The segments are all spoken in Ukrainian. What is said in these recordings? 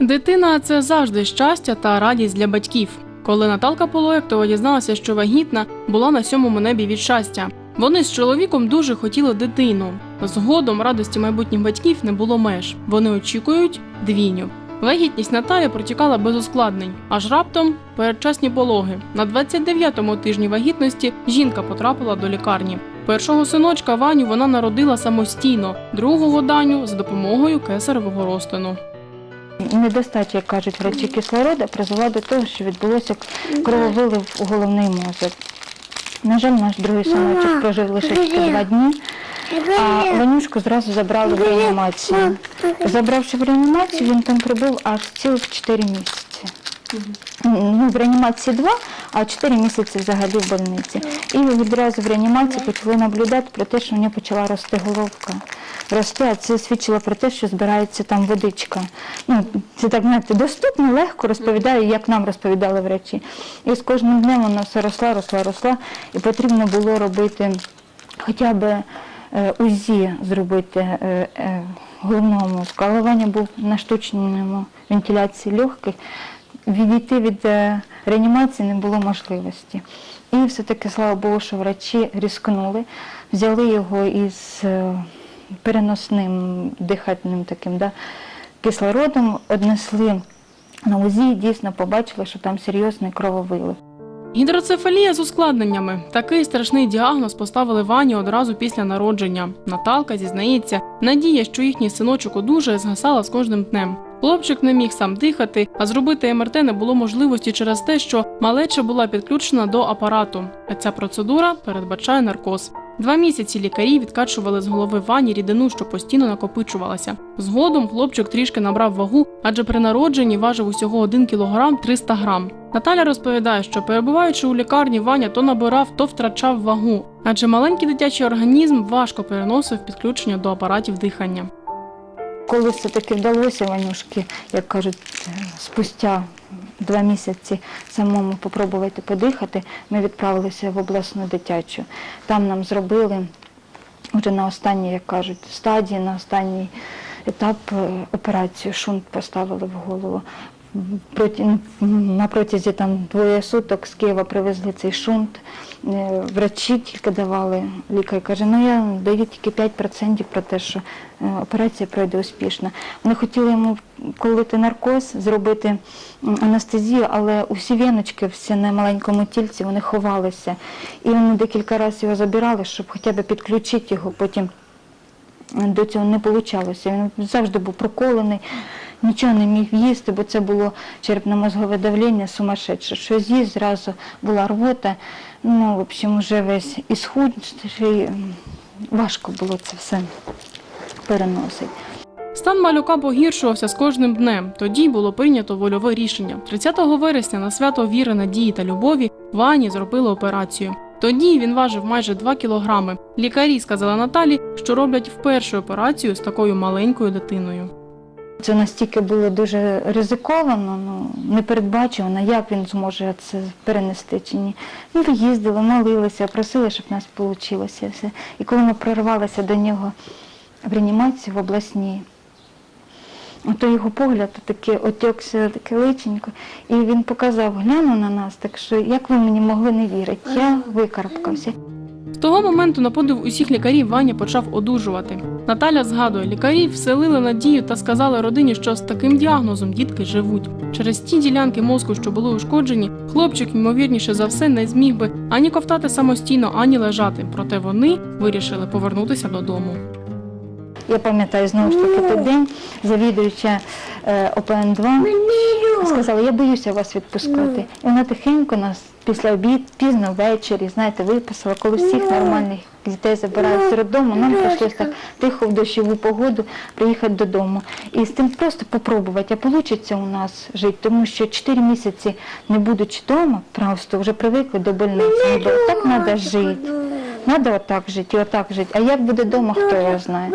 Дитина це завжди щастя та радість для батьків. Коли Наталка Полоєктова дізналася, що вагітна, була на сьомому небі від щастя. Вони з чоловіком дуже хотіли дитину. Згодом радості майбутніх батьків не було меж. Вони очікують двійню. Вагітність Наталі протікала без ускладнень, аж раптом передчасні пологи. На 29-му тижні вагітності жінка потрапила до лікарні. Першого синочка Ваню вона народила самостійно, другого Даню за допомогою кесаревого розтину. Недостача, як кажуть врачі кислорода, призвела до того, що відбулося крововилив у головний мозок. На жаль, наш другий синочок прожив лише тільки два дні, а Ванюшку зразу забрали в реанімацію. Забравши в реанімацію, він там прибув аж цілих 4 місяці. Ну, в реанімації два, а 4 місяці взагалі в больниці. І відразу в реанімації почали наблюдати про те, що в нього почала рости головка. Рости, а це свідчило про те, що збирається там водичка. Ну, це так знаєте, доступно, легко розповідає, як нам розповідали врачі. І з кожним днем вона все росла, росла, росла, і потрібно було робити хоча б е, УЗІ зробити е, е, головного мозку. Був на штучному вентиляції легких. Відійти від е, реанімації не було можливості. І все-таки, слава Богу, що врачі різкнули, взяли його із е, переносним дихальним таким да, кислородом, однесли на УЗІ і дійсно побачили, що там серйозний крововилив. Гідроцефалія з ускладненнями. Такий страшний діагноз поставили Вані одразу після народження. Наталка зізнається, надія, що їхній синочок одужає, згасала з кожним днем. Хлопчик не міг сам дихати, а зробити МРТ не було можливості через те, що малеча була підключена до апарату. А ця процедура передбачає наркоз. Два місяці лікарі відкачували з голови Вані рідину, що постійно накопичувалася. Згодом хлопчик трішки набрав вагу, адже при народженні важив усього 1 кг 300 грам. Наталя розповідає, що перебуваючи у лікарні, Ваня то набирав, то втрачав вагу, адже маленький дитячий організм важко переносив підключення до апаратів дихання. Коли все-таки вдалося Ванюшки, як кажуть, е, спустя два місяці самому попробувати подихати, ми відправилися в обласну дитячу. Там нам зробили вже на останній, як кажуть, стадії, на останній етап е, операцію шунт поставили в голову. На протязі там двоє суток з Києва привезли цей шунт. Е, Врачі тільки давали. Лікар каже, ну я даю тільки 5% про те, що е, операція пройде успішно. Вони хотіли йому колити наркоз, зробити анестезію, але усі віночки всі на маленькому тільці вони ховалися. І вони декілька разів його забирали, щоб хоча б підключити його, потім до цього не вийшло. Він завжди був проколений, нічого не міг їсти, бо це було черепно-мозгове давлення сумасшедше. Що з'їсть, зразу була рвота. Ну, в общем, вже весь і Важко було це все переносити. Стан малюка погіршувався з кожним днем. Тоді було прийнято вольове рішення. 30 вересня на свято віри, надії та любові Вані зробили операцію. Тоді він важив майже 2 кілограми. Лікарі сказали Наталі, що роблять вперше операцію з такою маленькою дитиною. Це настільки було дуже ризиковано, ну, непередбачувано, як він зможе це перенести чи ні. Ми їздили, молилися, просили, щоб в нас вийшло все. І коли ми прорвалися до нього в реанімацію в обласній, то його погляд такий отекся, таке личенько, і він показав, глянув на нас, так що як ви мені могли не вірити, я викарабкався. Того моменту на подив усіх лікарів Ваня почав одужувати. Наталя згадує, лікарі вселили надію та сказали родині, що з таким діагнозом дітки живуть. Через ті ділянки мозку, що були ушкоджені, хлопчик, ймовірніше за все, не зміг би ані ковтати самостійно, ані лежати. Проте вони вирішили повернутися додому. Я пам'ятаю знову ж таки той день, завідуюча е, ОПН-2 сказала, я боюся вас відпускати. І вона тихенько нас після обід, пізно ввечері, знаєте, виписала, коли всіх нормальних дітей забирають з роддому, нам прийшлося так тихо в дощову погоду приїхати додому. І з тим просто попробувати, а вийде у нас жити, тому що 4 місяці не будучи вдома, просто вже привикли до больниці. Так треба жити. Треба отак жити і отак жити. А як буде вдома, хто його знає.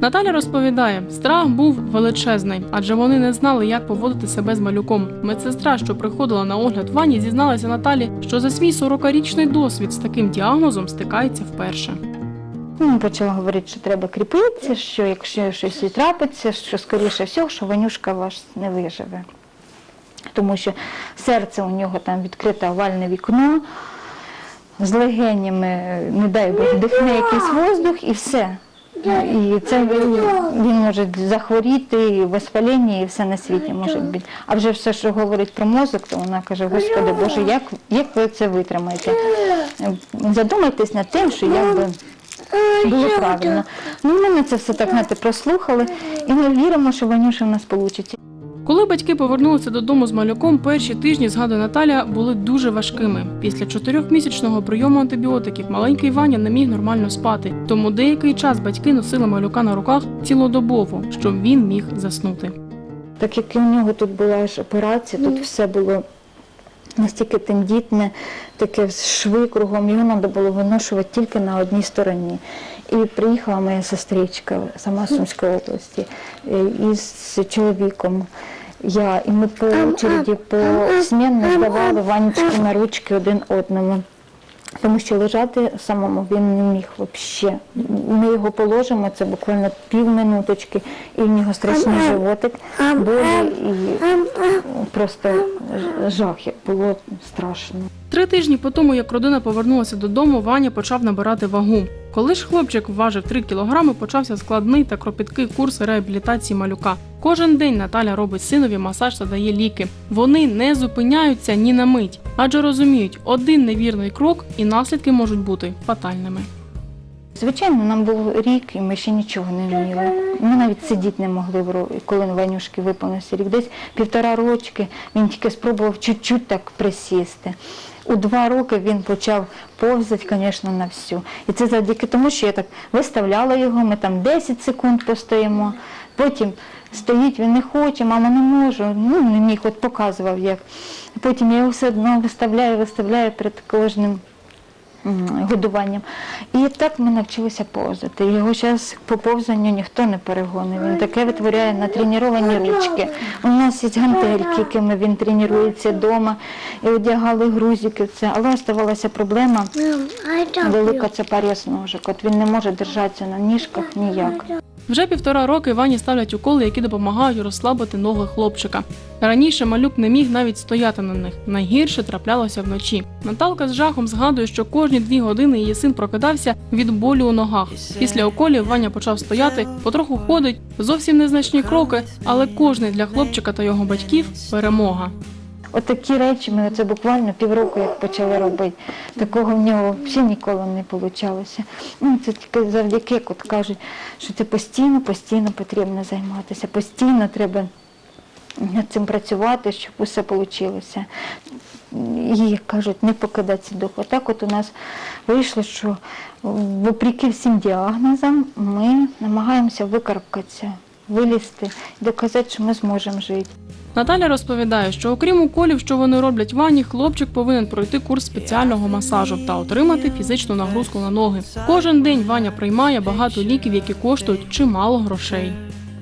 Наталя розповідає, страх був величезний, адже вони не знали, як поводити себе з малюком. Медсестра, що приходила на огляд Вані, зізналася Наталі, що за свій 40-річний досвід з таким діагнозом стикається вперше. Ну, почала говорити, що треба кріпитися, що якщо щось і трапиться, що скоріше всього, що Ванюшка ваш не виживе. Тому що серце у нього там відкрите овальне вікно, з легенями, не дай Бог, вдихне якийсь воздух і все. І це він може захворіти, і воспаління, і все на світі може бути. А вже все, що говорить про мозок, то вона каже, Господи Боже, як, як ви це витримаєте? Задумайтесь над тим, що якби було правильно. Ну, ми на це все так знаєте, прослухали, і ми віримо, що Ванюша в нас вийде. Коли батьки повернулися додому з малюком, перші тижні, згадує Наталя, були дуже важкими. Після чотирьохмісячного прийому антибіотиків маленький Ваня не міг нормально спати, тому деякий час батьки носили малюка на руках цілодобово, щоб він міг заснути. Так як і у нього тут була ж операція, тут все було настільки тендітне, таке шви кругом, його треба було виношувати тільки на одній стороні. І приїхала моя сестричка сама з Сумської області е, із чоловіком. Я, і ми по очереді посмінно здавали Ванечки на ручки один одному. Тому що лежати самому він не міг взагалі. Ми його положимо, це буквально півминуточки, і в нього страшний животик, болі і просто жах, було страшно. Три тижні по тому, як родина повернулася додому, Ваня почав набирати вагу. Коли ж хлопчик важив 3 кілограми, почався складний та кропіткий курс реабілітації малюка. Кожен день Наталя робить синові масаж та дає ліки. Вони не зупиняються ні на мить, адже розуміють, один невірний крок і наслідки можуть бути фатальними. Звичайно, нам був рік, і ми ще нічого не вміли. Ми навіть сидіти не могли, коли Ванюшки виповнився рік. Десь півтора рочки він тільки спробував чуть-чуть так присісти. У два роки він почав повзати, звісно, на всю. І це завдяки тому, що я так виставляла його, ми там 10 секунд постоїмо, потім стоїть, він не хоче, мама не можу, ну не міг, от показував як. Потім я його все одно виставляю, виставляю перед кожним годуванням. І так ми навчилися повзати. Його зараз по повзанню ніхто не перегонить. Він таке витворяє на треновані ручки. У нас є гантельки, якими він тренується вдома, і одягали грузики. Це. Але оставалася проблема велика це паріс ножик. От він не може держатися на ніжках ніяк. Вже півтора роки Вані ставлять уколи, які допомагають розслабити ноги хлопчика. Раніше малюк не міг навіть стояти на них. Найгірше траплялося вночі. Наталка з жахом згадує, що кожні дві години її син прокидався від болю у ногах. Після уколів Ваня почав стояти, потроху ходить, зовсім незначні кроки, але кожний для хлопчика та його батьків перемога. От такі речі ми це буквально півроку як почали робити. Такого в нього взагалі ніколи не вийшло. Ну, це тільки завдяки, як от кажуть, що це постійно, постійно потрібно займатися, постійно треба над цим працювати, щоб усе вийшло. І, як кажуть, не покидатися дух. Отак от у нас вийшло, що вопреки всім діагнозам ми намагаємося викарабкатися, вилізти, доказати, що ми зможемо жити. Наталя розповідає, що окрім уколів, що вони роблять Вані, хлопчик повинен пройти курс спеціального масажу та отримати фізичну нагрузку на ноги. Кожен день Ваня приймає багато ліків, які коштують чимало грошей.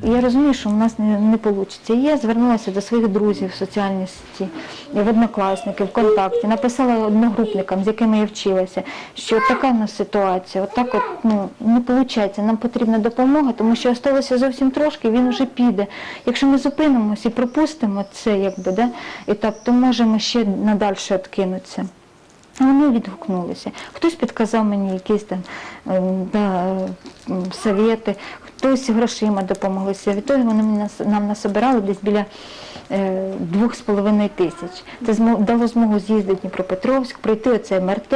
Я розумію, що в нас не, не вийде. Я звернулася до своїх друзів в соціальній сеті, в однокласників, ВКонтакті, написала одногрупникам, з якими я вчилася, що така в нас ситуація, отак от, ну, не виходить, нам потрібна допомога, тому що залишилося зовсім трошки, він вже піде. Якщо ми зупинимося і пропустимо це якби, да, етап, то можемо ще надальше відкинутися. Вони відгукнулися. Хтось підказав мені якісь там ем, да, совєти, хтось грошима допомоглися. Відтоді вони нам насобирали десь біля е, двох з половиною тисяч. Це дало змогу з'їздити в Дніпропетровськ, пройти оце МРТ,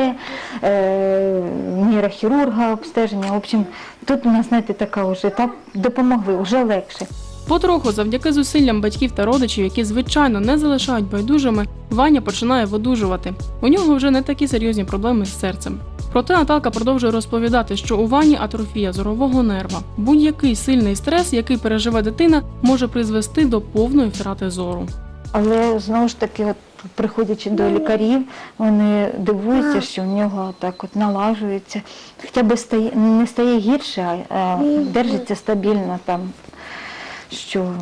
е, нейрохірурга, обстеження. В общем, тут у нас, знаєте, така вже так допомогли, вже легше. Потроху, завдяки зусиллям батьків та родичів, які звичайно не залишають байдужими, Ваня починає видужувати. У нього вже не такі серйозні проблеми з серцем. Проте Наталка продовжує розповідати, що у Вані атрофія зорового нерва. Будь-який сильний стрес, який переживе дитина, може призвести до повної втрати зору. Але знову ж таки, от, приходячи до лікарів, вони дивуються, що в нього так от налажується. Хоча б стає, не стає гірше, а, а держиться стабільно там, що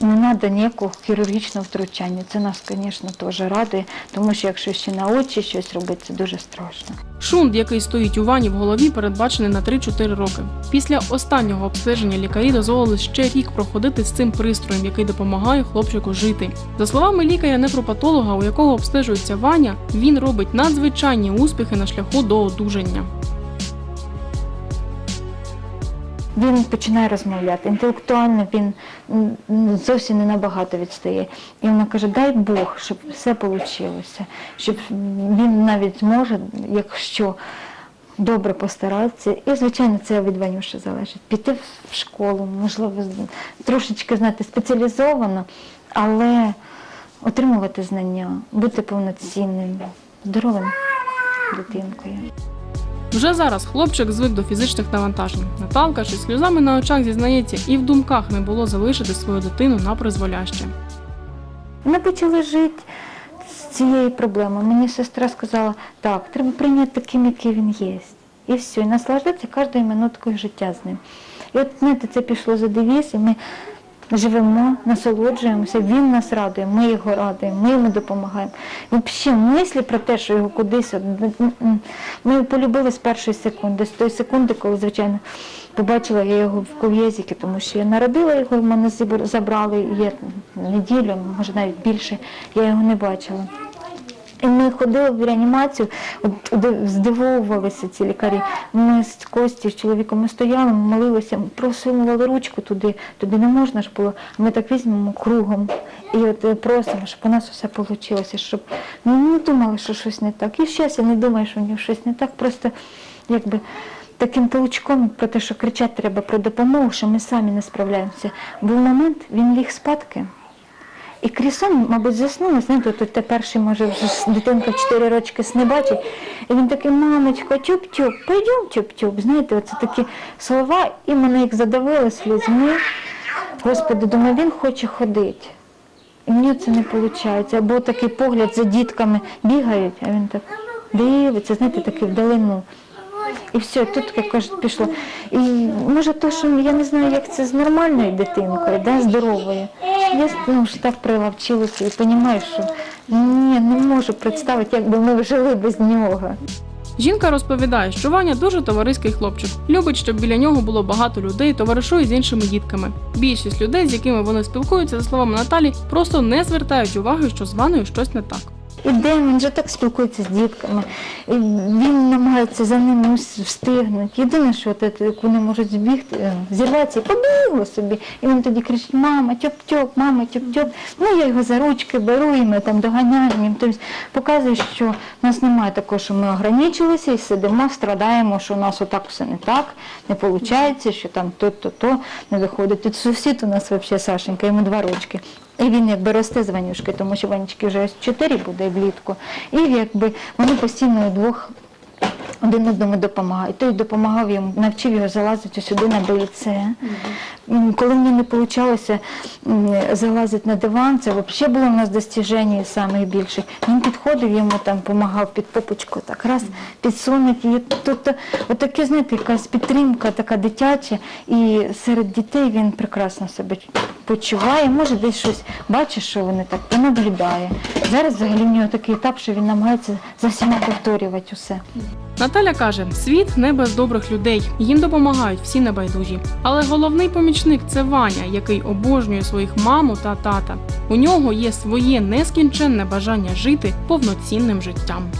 не треба ніякого хірургічного втручання. Це нас, звісно, теж радує, тому що якщо ще на очі щось робити, це дуже страшно. Шунт, який стоїть у вані в голові, передбачений на 3-4 роки. Після останнього обстеження лікарі дозволили ще рік проходити з цим пристроєм, який допомагає хлопчику жити. За словами лікаря-невропатолога, у якого обстежується Ваня, він робить надзвичайні успіхи на шляху до одужання. Він починає розмовляти. Інтелектуально він зовсім не набагато відстає. І вона каже: дай Бог, щоб все вийшло, щоб він навіть зможе, якщо добре постаратися. І, звичайно, це від Ванюші залежить. Піти в школу, можливо, трошечки знати спеціалізовано, але отримувати знання, бути повноцінним, здоровим дитинкою. Вже зараз хлопчик звик до фізичних навантажень. Наталка із сльозами на очах зізнається, і в думках не було залишити свою дитину на призволяще. Ми почали жити з цією проблемою. Мені сестра сказала, так, треба прийняти таким, який він є. І все, і наслаждатися кожною минуткою життя з ним. І от знаєте, це пішло за девіз, і ми живемо, насолоджуємося, він нас радує, ми його радуємо, ми йому допомагаємо. І взагалі мислі про те, що його кудись, ми його полюбили з першої секунди, з тої секунди, коли, звичайно, побачила я його в ков'єзіки, тому що я народила його, в мене забрали є неділю, може навіть більше, я його не бачила. І ми ходили в реанімацію, здивовувалися ці лікарі. Ми з Кості, з чоловіком ми стояли, ми молилися, просунували ручку туди, туди не можна ж було. Ми так візьмемо кругом і от е, просимо, щоб у нас все вийшло, щоб ну, не думали, що щось не так. І зараз я не думаю, що в нього щось не так. Просто якби таким толчком про те, що кричати треба про допомогу, що ми самі не справляємося. Був момент, він ліг спадки. І крісон, мабуть, заснула, знаєте, тут те перший, може, вже дитинка в 4 рочки сни бачить. І він такий, мамочка, тюп-тюп, пойдем тюп-тюп. Знаєте, оце такі слова, і мене їх задавили слізьми. Господи, думаю, він хоче ходити. І мені це не виходить. Або такий погляд за дітками бігають, а він так дивиться, знаєте, такий вдалину. І все, тут як кажуть, пішло. І може то, що я не знаю, як це з нормальною дитинкою, да, здоровою. Я ну, ж так прилавчилася і розумію, що ні, не можу представити, як би ми жили без нього. Жінка розповідає, що Ваня дуже товариський хлопчик. Любить, щоб біля нього було багато людей, товаришує з іншими дітками. Більшість людей, з якими вони спілкуються, за словами Наталі, просто не звертають уваги, що з Ваною щось не так. Іде, він же так спілкується з дітками. І він намагається за ними встигнути. Єдине, що от, вони можуть збігти, е, зірватися і побігло собі. І він тоді кричить, мама, тьоп-тьоп, мама, тьоп-тьоп. Ну, я його за ручки беру і ми там доганяємо. Тобто показує, що в нас немає такого, що ми ограничилися і сидимо, страдаємо, що у нас отак все не так, не виходить, що там то-то, то не виходить. Тут сусід у нас взагалі Сашенька, йому два рочки. І він якби росте з Ванюшки, тому що Ванечки вже ось чотири буде влітку. І якби вони постійно удвох один одному допомагають. Той допомагав йому, навчив його залазити сюди на БІЦ. М, Коли мені не вийшло залазити на диван, це взагалі було в нас достіження найбільше. Він підходив, йому там допомагав під попочку, так раз підсунуть її. Тобто, отаке, знаєте, якась підтримка така дитяча, і серед дітей він прекрасно себе почуває, може десь щось бачить, що вони так понаблюдає. Зараз взагалі в нього такий етап, що він намагається за всіма повторювати усе. Наталя каже: світ не без добрих людей, їм допомагають всі небайдужі. Але головний помічник це Ваня, який обожнює своїх маму та тата. У нього є своє нескінченне бажання жити повноцінним життям.